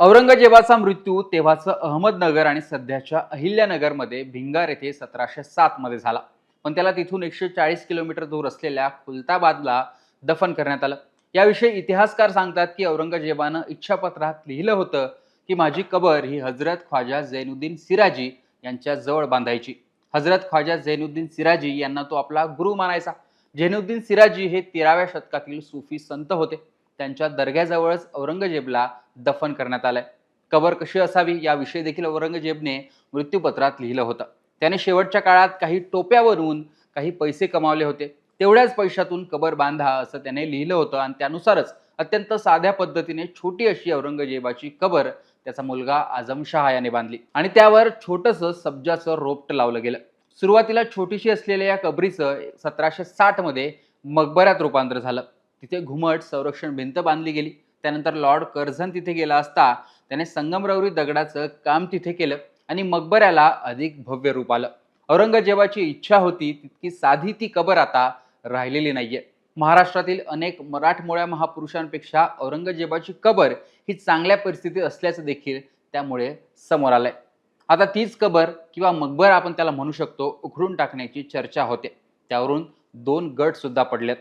औरंगजेबाचा मृत्यू तेव्हाचं अहमदनगर आणि सध्याच्या अहिल्यानगरमध्ये भिंगार येथे सतराशे सात मध्ये झाला. पण त्याला तिथून एकशे चाळीस किलोमीटर दूर असलेल्या खुलताबादला दफन करण्यात आलं. याविषयी इतिहासकार सांगतात की औरंगजेबानं इच्छापत्रात लिहिलं होतं की माझी कबर ही हजरत ख्वाजा झैनुद्दीन सिराजी यांच्या जवळ बांधायची. हजरत ख्वाजा झैनुद्दीन सिराजी यांना तो आपला गुरु मानायचा. झैनुद्दीन सिराजी हे तेराव्या शतकातील सुफी संत होते. त्यांच्या दर्ग्याजवळच औरंगजेबला दफन करण्यात आलंय. कबर कशी असावी याविषयी देखील औरंगजेबने मृत्यूपत्रात लिहिलं होतं. त्याने शेवटच्या काळात काही टोप्यावरून काही पैसे कमावले होते. तेवढ्याच पैशातून कबर बांधा असं त्याने लिहिलं होतं आणि त्यानुसारच अत्यंत साध्या पद्धतीने छोटी अशी औरंगजेबाची कबर त्याचा मुलगा आजमशहा याने बांधली. आणि त्यावर छोटंसं सब्जाचं रोपट लावलं गेलं. सुरुवातीला छोटीशी असलेल्या या कबरीचं सतराशे साठमध्ये मकबऱ्यात रूपांतर झालं. तिथे घुमट संरक्षण भिंत बांधली गेली. त्यानंतर लॉर्ड कर्झन तिथे गेला असता त्याने संगमरवरी दगडाचं काम तिथे केलं आणि मकबऱ्याला अधिक भव्य रूप आलं. औरंगजेबाची इच्छा होती तितकी साधी ती कबर आता राहिलेली नाहीये. महाराष्ट्रातील अनेक मराठमोळ्या महापुरुषांपेक्षा औरंगजेबाची कबर ही चांगल्या परिस्थितीत असल्याचं देखील त्यामुळे समोर आलंय. आता तीच कबर किंवा मकबर आपण त्याला म्हणू शकतो उखडून टाकण्याची चर्चा होते. त्यावरून दोन गट सुद्धा पडलेत.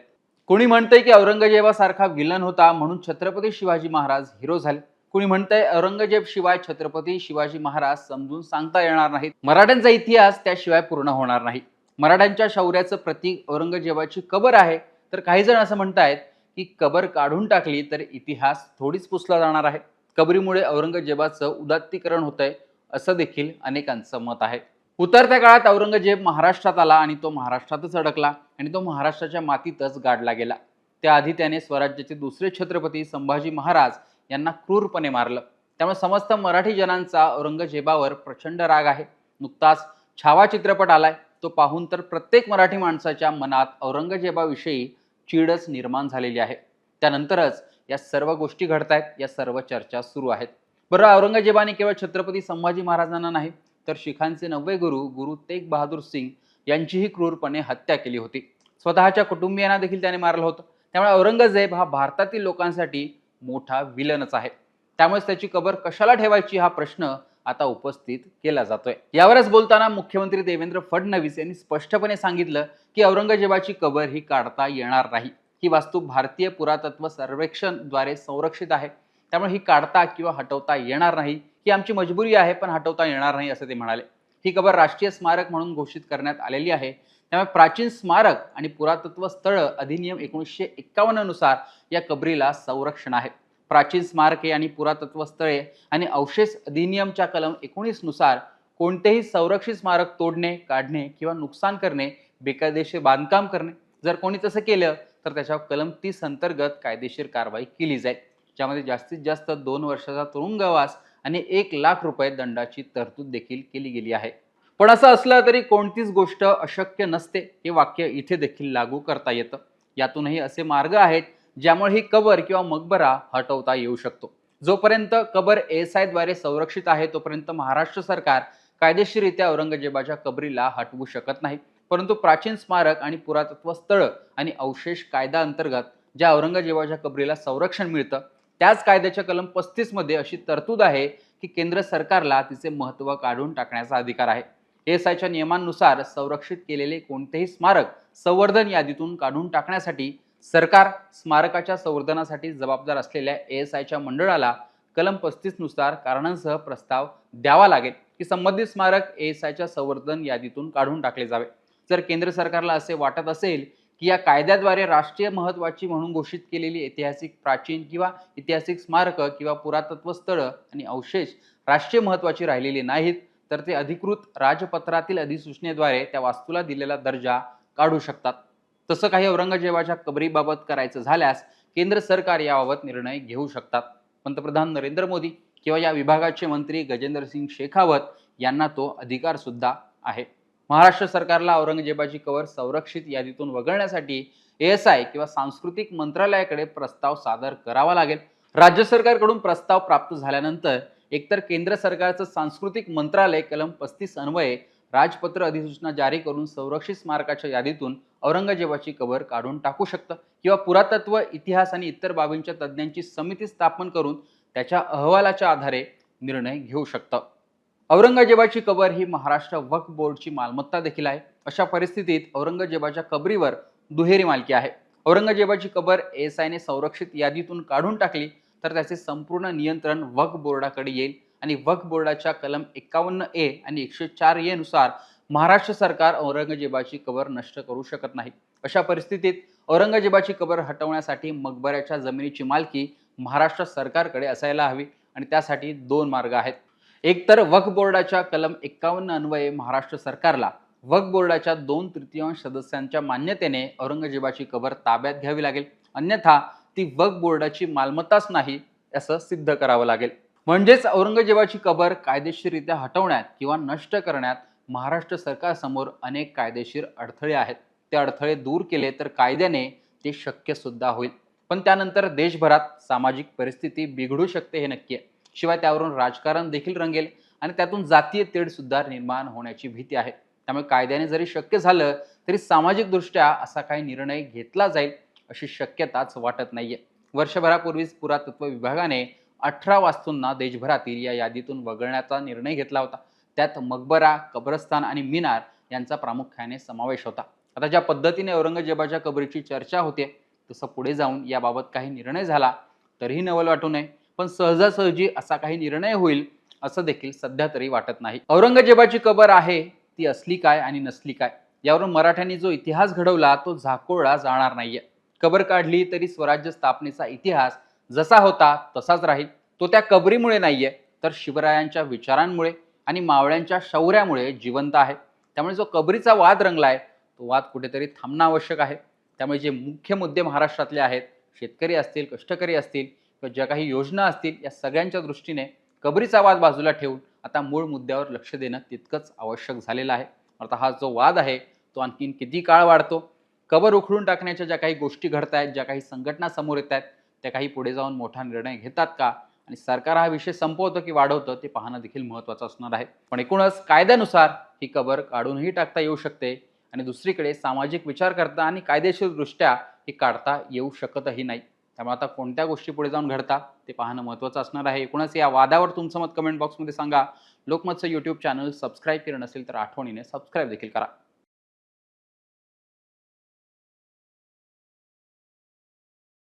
कोणी म्हणतंय की औरंगजेबासारखा विलन होता म्हणून छत्रपती शिवाजी महाराज हिरो झाले. कुणी म्हणतंय औरंगजेब शिवाय छत्रपती शिवाजी महाराज समजून सांगता येणार नाहीत. मराठ्यांचा इतिहास त्याशिवाय पूर्ण होणार नाही. मराठ्यांच्या शौर्याचं प्रतीक औरंगजेबाची कबर आहे. तर काही जण असं म्हणतायत की कबर काढून टाकली तर इतिहास थोडीच पुसला जाणार आहे. कबरीमुळे औरंगजेबाचं उदात्तीकरण होतंय असं देखील अनेकांचं मत आहे. उतरत्या काळात औरंगजेब महाराष्ट्रात आला आणि तो महाराष्ट्रातच अडकला आणि तो महाराष्ट्राच्या मातीतच गाडला गेला. त्याआधी त्याने स्वराज्याचे दुसरे छत्रपती संभाजी महाराज यांना क्रूरपणे मारलं. त्यामुळे समस्त मराठी जनांचा औरंगजेबावर प्रचंड राग आहे. नुकताच छावा चित्रपट आलाय. तो पाहून तर प्रत्येक मराठी माणसाच्या मनात औरंगजेबाविषयी चीडच निर्माण झालेली आहे. त्यानंतरच या सर्व गोष्टी घडतायत या सर्व चर्चा सुरू आहेत. बरं औरंगजेबाने केवळ छत्रपती संभाजी महाराजांना नाही तर शिखांचे नववे गुरु गुरु तेग बहादूर सिंग यांचीही क्रूरपणे हत्या केली होती. स्वतःच्या कुटुंबियांना देखील त्याने मारलं होतं. त्यामुळे औरंगजेब हा भारतातील लोकांसाठी मोठा विलनच आहे. त्यामुळेच त्याची कबर कशाला ठेवायची हा प्रश्न आता उपस्थित केला जातोय. यावरच बोलताना मुख्यमंत्री देवेंद्र फडणवीस यांनी स्पष्टपणे सांगितलं की औरंगजेबाची कबर ही काढता येणार नाही. ही वास्तू भारतीय पुरातत्व सर्वेक्षणद्वारे संरक्षित आहे. त्यामुळे ही काढता किंवा हटवता येणार नाही. ही आमची मजबुरी आहे पण हटवता येणार नाही असं ते म्हणाले. ही कबर राष्ट्रीय स्मारक म्हणून घोषित करण्यात आलेली आहे. त्यामुळे प्राचीन स्मारक आणि पुरातत्व स्थळ अधिनियम एकोणीसशे एक्कावन्ननुसार या कबरीला संरक्षण आहे. प्राचीन स्मारके आणि पुरातत्व स्थळे आणि अवशेष अधिनियमच्या कलम एकोणीसनुसार कोणतेही संरक्षित स्मारक तोडणे काढणे किंवा नुकसान करणे बेकायदेशीर बांधकाम करणे जर कोणी तसं केलं तर त्याच्यावर कलम तीस अंतर्गत कायदेशीर कारवाई केली जाईल. ज्यामध्ये जास्तीत जास्त दोन वर्षाचा तुरुंगवास आणि एक लाख रुपये दंडाची तरतूद देखील केली गेली आहे. पण असं असलं तरी कोणतीच गोष्ट अशक्य नसते हे वाक्य इथे देखील लागू करता येतं. यातूनही असे मार्ग आहेत ज्यामुळे ही कबर किंवा मकबरा हटवता येऊ शकतो. जोपर्यंत कबर एसद्वारे संरक्षित आहे तोपर्यंत महाराष्ट्र सरकार कायदेशीररित्या औरंगजेबाच्या कबरीला हटवू शकत नाही. परंतु प्राचीन स्मारक आणि पुरातत्व स्थळ आणि अवशेष कायदा अंतर्गत ज्या औरंगजेबाच्या कबरीला संरक्षण मिळतं त्याच कायद्याच्या कलम पस्तीसमध्ये अशी तरतूद आहे की केंद्र सरकारला तिचे महत्त्व काढून टाकण्याचा अधिकार आहे. एस आयच्या नियमांनुसार संरक्षित केलेले कोणतेही स्मारक संवर्धन यादीतून काढून टाकण्यासाठी सरकार स्मारकाच्या संवर्धनासाठी जबाबदार असलेल्या एस आयच्या मंडळाला कलम पस्तीसनुसार कारणांसह प्रस्ताव द्यावा लागेल की संबंधित स्मारक एस आयच्या संवर्धन यादीतून काढून टाकले जावे. जर केंद्र सरकारला असे वाटत असेल की या कायद्याद्वारे राष्ट्रीय महत्त्वाची म्हणून घोषित केलेली ऐतिहासिक प्राचीन किंवा ऐतिहासिक स्मारकं किंवा पुरातत्व स्थळं आणि अवशेष राष्ट्रीय महत्त्वाची राहिलेली नाहीत तर ते अधिकृत राजपत्रातील अधिसूचनेद्वारे त्या वास्तूला दिलेला दर्जा काढू शकतात. तसं काही औरंगजेबाच्या कबरीबाबत करायचं झाल्यास केंद्र सरकार याबाबत निर्णय घेऊ शकतात. पंतप्रधान नरेंद्र मोदी किंवा या विभागाचे मंत्री गजेंद्र सिंग शेखावत यांना तो अधिकार सुद्धा आहे. महाराष्ट्र सरकारला औरंगजेबाची कवर संरक्षित यादीतून वगळण्यासाठी एस आय किंवा सांस्कृतिक मंत्रालयाकडे प्रस्ताव सादर करावा लागेल. राज्य सरकारकडून प्रस्ताव प्राप्त झाल्यानंतर एकतर केंद्र सरकारचं सांस्कृतिक मंत्रालय कलम पस्तीस अन्वये राजपत्र अधिसूचना जारी करून संरक्षित स्मारकाच्या यादीतून औरंगजेबाची कबर काढून टाकू शकतं किंवा पुरातत्व इतिहास आणि इतर बाबींच्या तज्ज्ञांची समिती स्थापन करून त्याच्या अहवालाच्या आधारे निर्णय घेऊ शकतं. औरंगजेबाची कबर ही महाराष्ट्र वक्फ बोर्डची मालमत्ता देखील आहे. अशा परिस्थितीत औरंगजेबाच्या कबरीवर दुहेरी मालकी आहे. औरंगजेबाची कबर एस आयने संरक्षित यादीतून काढून टाकली तर त्याचे संपूर्ण नियंत्रण वक्फ बोर्डाकडे येईल आणि वक्फ बोर्डाच्या कलम एकावन्न ए आणि एकशे चार ए नुसार महाराष्ट्र सरकार औरंगजेबाची कबर नष्ट करू शकत नाही. अशा परिस्थितीत औरंगजेबाची कबर हटवण्यासाठी मकबऱ्याच्या जमिनीची मालकी महाराष्ट्र सरकारकडे असायला हवी आणि त्यासाठी दोन मार्ग आहेत. एकतर वक्फ बोर्डाच्या कलम एक्कावन्न अन्वये महाराष्ट्र सरकारला वक्फ बोर्डाच्या दोन तृतीयांश सदस्यांच्या मान्यतेने औरंगजेबाची कबर ताब्यात घ्यावी लागेल. अन्यथा ती वक्फ बोर्डाची मालमत्ताच नाही असं सिद्ध करावं लागेल. म्हणजेच औरंगजेबाची कबर कायदेशीररित्या हटवण्यात किंवा नष्ट करण्यात महाराष्ट्र सरकारसमोर अनेक कायदेशीर अडथळे आहेत. ते अडथळे दूर केले तर कायद्याने ते शक्य सुद्धा होईल. पण त्यानंतर देशभरात सामाजिक परिस्थिती बिघडू शकते हे नक्की आहे. शिवाय त्यावरून राजकारण देखील रंगेल आणि त्यातून जातीय तेढ सुद्धा निर्माण होण्याची भीती आहे. त्यामुळे कायद्याने जरी शक्य झालं तरी सामाजिकदृष्ट्या असा काही निर्णय घेतला जाईल अशी शक्यताच वाटत नाहीये. वर्षभरापूर्वीच पुरातत्व विभागाने अठरा वास्तूंना देशभरातील या यादीतून वगळण्याचा निर्णय घेतला होता. त्यात मकबरा कब्रस्तान आणि मिनार यांचा प्रामुख्याने समावेश होता. आता ज्या पद्धतीने औरंगजेबाच्या कबरीची चर्चा होते तसं पुढे जाऊन याबाबत काही निर्णय झाला तरीही नवल वाटू नये. पण सहजासहजी असा काही निर्णय होईल असं देखील सध्या तरी वाटत नाही. औरंगजेबाची कबर आहे ती असली काय आणि नसली काय यावरून मराठ्यांनी जो इतिहास घडवला तो झाकोळला जाणार नाहीये. कबर काढली तरी स्वराज्य स्थापनेचा इतिहास जसा होता तसाच राहील. तो त्या कबरीमुळे नाहीये तर शिवरायांच्या विचारांमुळे आणि मावळ्यांच्या शौर्यामुळे जिवंत आहे. त्यामुळे जो कबरीचा वाद रंगलाय तो वाद कुठेतरी थांबणं आवश्यक आहे. त्यामुळे जे मुख्य मुद्दे महाराष्ट्रातले आहेत शेतकरी असतील कष्टकरी असतील किंवा ज्या काही योजना असतील या सगळ्यांच्या दृष्टीने कबरीचा वाद बाजूला ठेवून आता मूळ मुद्द्यावर लक्ष देणं तितकंच आवश्यक झालेलं आहे. आता हा जो वाद आहे तो आणखीन किती काळ वाढतो? कबर उखडून टाकण्याच्या ज्या काही गोष्टी घडत आहेत ज्या काही संघटना समोर येत आहेत त्या काही पुढे जाऊन मोठा निर्णय घेतात का? आणि सरकार हा विषय संपवतं की वाढवतं ते पाहणं देखील महत्त्वाचं असणार आहे. पण एकूणच कायद्यानुसार ही कबर काढूनही टाकता येऊ शकते आणि दुसरीकडे सामाजिक विचार करता आणि कायदेशीरदृष्ट्या ही काढता येऊ शकतही नाही. त्यामुळे आता कोणत्या गोष्टी पुढे जाऊन घडतात ते पाहणं महत्त्वाचं असणार आहे. एकूणच या वादावर तुमचं मत कमेंट बॉक्समध्ये सांगा. लोकमतचं यूट्यूब चॅनल सबस्क्राईब केलं नसेल तर आठवणीने सबस्क्राईब देखील करा.